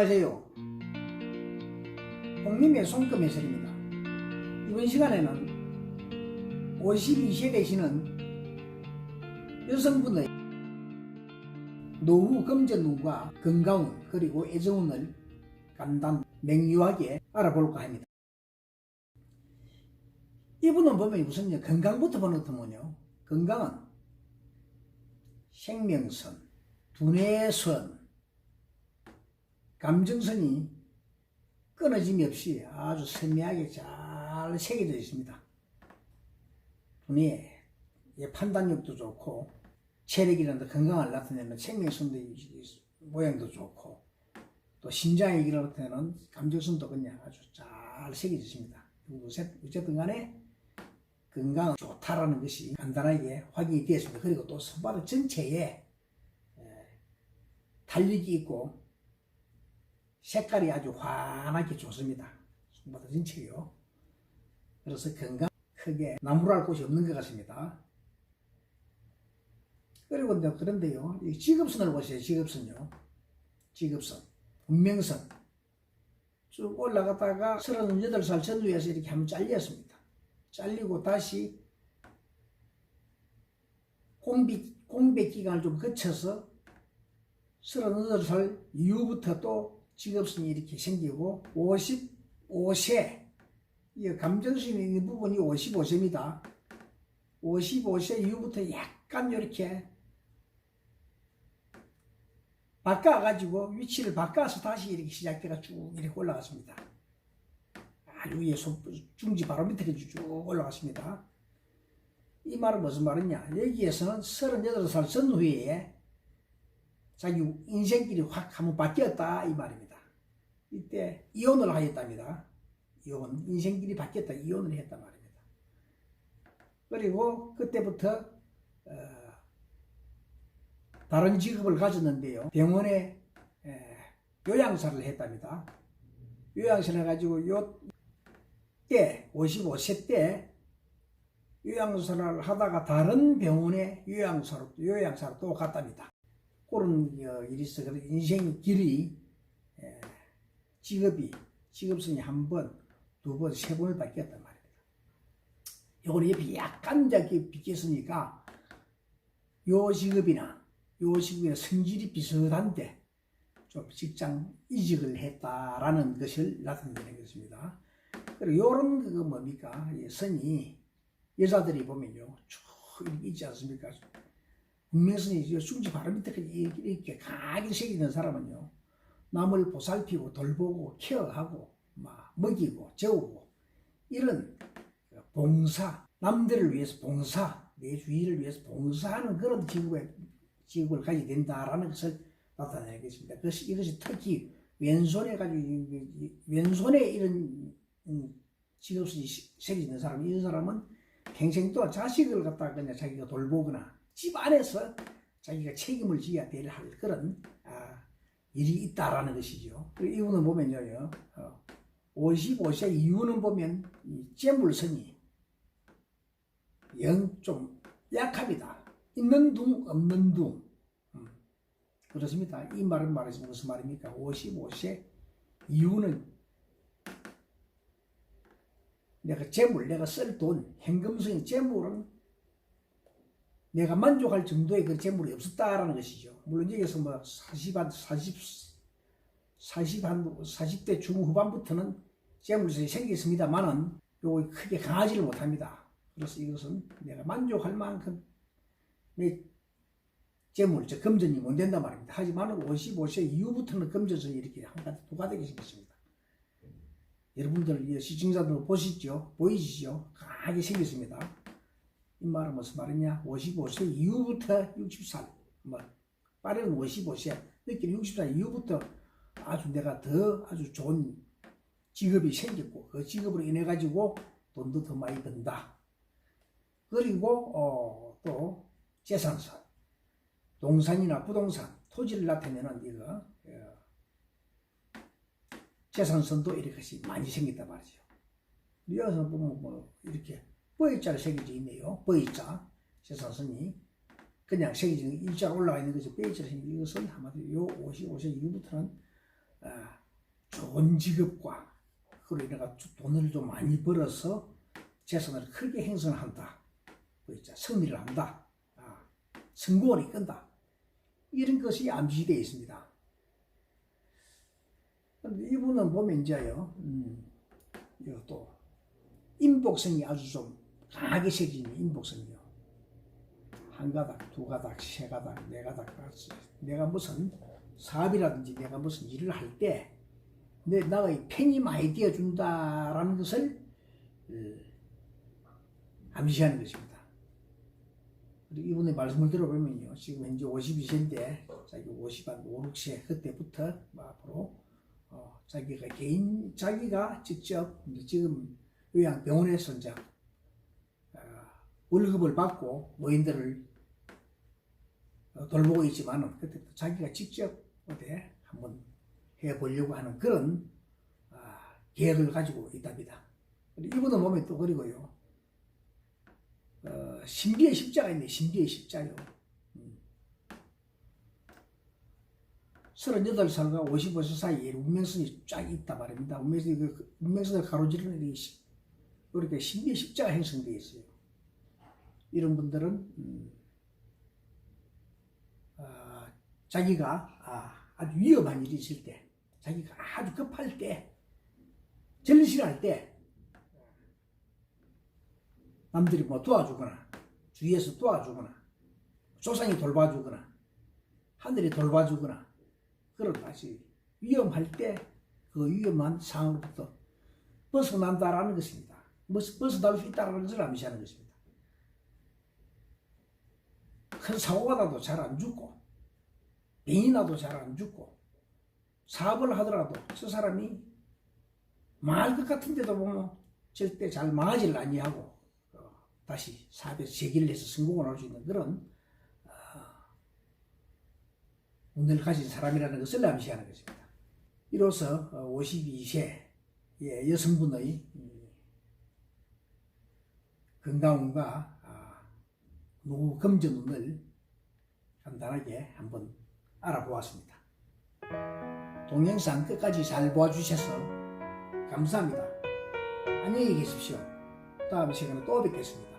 안녕하세요. 홍림의 손금 해설입니다. 이번 시간에는 52세 되시는 여성분의 노후 금전운과 건강운 그리고 애정운을 간단 맹유하게 알아볼까 합니다. 이분은 보면 우선 건강부터 보는 것은요 건강은 생명선, 두뇌선, 감정선이 끊어짐이 없이 아주 선명하게 잘 새겨져 있습니다. 두뇌 판단력도 좋고 체력이라는 건강을 나타내는 생명선도 모양도 좋고 또 신장의 기를 나타내는 감정선도 그냥 아주 잘 새겨져 있습니다. 어쨌든 간에 건강은 좋다라는 것이 간단하게 확인이 되었습니다. 그리고 또 손바닥 전체에 달력이 있고 색깔이 아주 환하게 좋습니다. 손바닥 전체요. 그래서 건강 크게 나무랄 곳이 없는 것 같습니다. 그리고 이제 그런데요, 이 직업선을 보세요. 직업선요. 직업선, 운명선 쭉 올라갔다가 38살 전후에서 이렇게 한번 잘렸습니다. 잘리고 다시 공백, 공백 기간을 좀 거쳐서 38살 이후부터 또 직업선이 이렇게 생기고 55세 이 있는 부분이 55세입니다. 55세 이후부터 약간 이렇게 바꿔가지고 위치를 바꿔서 다시 이렇게 시작해가 쭉 이렇게 올라갔습니다. 아주 위에 중지 바로 밑에 쭉 올라갔습니다. 이 말은 무슨 말이냐? 여기에서는 38살 전후에 자기 인생길이 확 한번 바뀌었다 이 말입니다. 이때 이혼을 하였답니다. 이혼, 인생길이 바뀌었다 이혼을 했단 말입니다. 그리고 그때부터 어, 다른 직업을 가졌는데요. 병원에 에, 요양사를 했답니다. 요양사를 해가지고 요때 55세 때 요양사를 하다가 다른 병원에 요양사로 요양사로 또 갔답니다. 그런 어, 일이 있어. 인생 길이 에, 직업이 직업성이 한 번, 두 번, 세 번을 바뀌었단 말입니다. 요거는 옆에 약간 이렇게 비켰으니까 요 직업이나 요 직업이나 성질이 비슷한데 좀 직장 이직을 했다라는 것을 나타내는 것입니다. 그리고 요런 그 뭡니까? 선이 여자들이 보면요. 쭉 있지 않습니까? 운명선이 중지 바로 밑에까지 이렇게 강하게 새기는 사람은요. 남을 보살피고 돌보고 케어하고 막 먹이고 재우고 이런 봉사 남들을 위해서 봉사 내 주위를 위해서 봉사하는 그런 직업에, 직업을 가지게 된다라는 것을 나타내겠습니다. 그것이 이것이 특히 왼손에 가지고 왼손에 이런 음, 직업이 새겨지는 사람 이런 사람은 평생 동안 자식을 갖다가 그냥 자기가 돌보거나 집 안에서 자기가 책임을 지어야 될 그런 아, 일이 있다라는 것이죠. 이분은 보면요, 55세 어, 이후는 보면 재물선이 영 좀 약합니다. 있는 둥, 없는 둥. 음, 그렇습니다. 이 말은 말해서 무슨 말입니까? 55세 이후는 내가 재물, 내가 쓸 돈, 현금성인 재물은 내가 만족할 정도의 그 재물이 없었다라는 것이죠. 물론 여기서 뭐 40, 한 40, 40, 한 40대 중후반부터는 재물이 생겼습니다만은 요거 크게 강하지를 못합니다. 그래서 이것은 내가 만족할 만큼 내 재물, 즉 금전이 못 된단 말입니다. 하지만 55세 이후부터는 금전선이 이렇게 한 가지 두 가지가 생겼습니다. 여러분들 시청자들 보시죠? 보이시죠? 강하게 생겼습니다. 이 말은 무슨 말이냐? 55세 이후부터 60살, 뭐, 빠른 55세, 늦게 60살 이후부터 아주 내가 더 아주 좋은 직업이 생겼고, 그 직업으로 인해 가지고 돈도 더 많이 번다. 그리고, 어, 또, 재산선. 동산이나 부동산, 토지를 나타내는 이거, 어, 재산선도 이렇게 많이 생겼단 말이죠. 여기서 보면 뭐, 이렇게 V자로 새겨져 있네요. V자. 세사선이 그냥 새겨진 일자로 올라가 있는 것이 V자로 생긴 이것은 한마디로 요 55세 이후부터는 아, 좋은 직업과 그로 인해 돈을 좀 많이 벌어서 재산을 크게 행성한다. 그 있자 승리를 한다. 아, 성공을 이끈다. 이런 것이 암시되어 있습니다. 이분은 보면 이제요, 음, 이것도 인복성이 아주 좀 강하게 새기는 인복성이요. 한 가닥, 두 가닥, 세 가닥, 네 가닥, 내가 무슨 사업이라든지 내가 무슨 일을 할 때, 내 나의 팬이 많이 되어준다라는 것을 어, 암시하는 것입니다. 그리고 이분의 말씀을 들어보면요, 지금 현재 52세인데, 자기 50한 5, 6세 그때부터 뭐 앞으로 어, 자기가 개인 자기가 직접 이제 지금 요양병원에서 이제 어, 월급을 받고 노인들을 어, 돌보고 있지만은 그때부터 자기가 직접 어디 한번 해보려고 하는 그런 아, 계획을 가지고 있답니다. 이분은 보면 또 그리고요. 어, 신비의 십자가 있네, 신비의 십자요. 음. 38살과 55세 사이에 운명선이 쫙 있다 말입니다. 운명선이, 그, 운명선을 가로지르는 이렇게 신비의 십자가 형성되어 있어요. 이런 분들은, 음, 아, 자기가 아, 아주 위험한 일이 있을 때, 자기가 아주 급할 때, 절실할 때, 남들이 뭐 도와주거나, 주위에서 도와주거나, 조상이 돌봐주거나, 하늘이 돌봐주거나, 그런 다시 위험할 때 그 위험한 상황으로부터 벗어난다라는 것입니다. 벗- 벗어날 수 있다는 것을 암시하는 것입니다. 큰 사고가 나도 잘 안 죽고, 병이 나도 잘 안 죽고, 사업을 하더라도 저 사람이 망할 것 같은데도 보면 절대 잘 망하지를 아니하고 어, 다시 사업에서 재기를 해서 성공을 할 수 있는 그런 어, 운을 가진 사람이라는 것을 암시하는 것입니다. 이로써 52세 여성분의 이 건강운과 아, 노후 금전운을 간단하게 한번 알아보았습니다. 동영상 끝까지 잘 보아주셔서 감사합니다. 안녕히 계십시오. 다음 시간에 또 뵙겠습니다.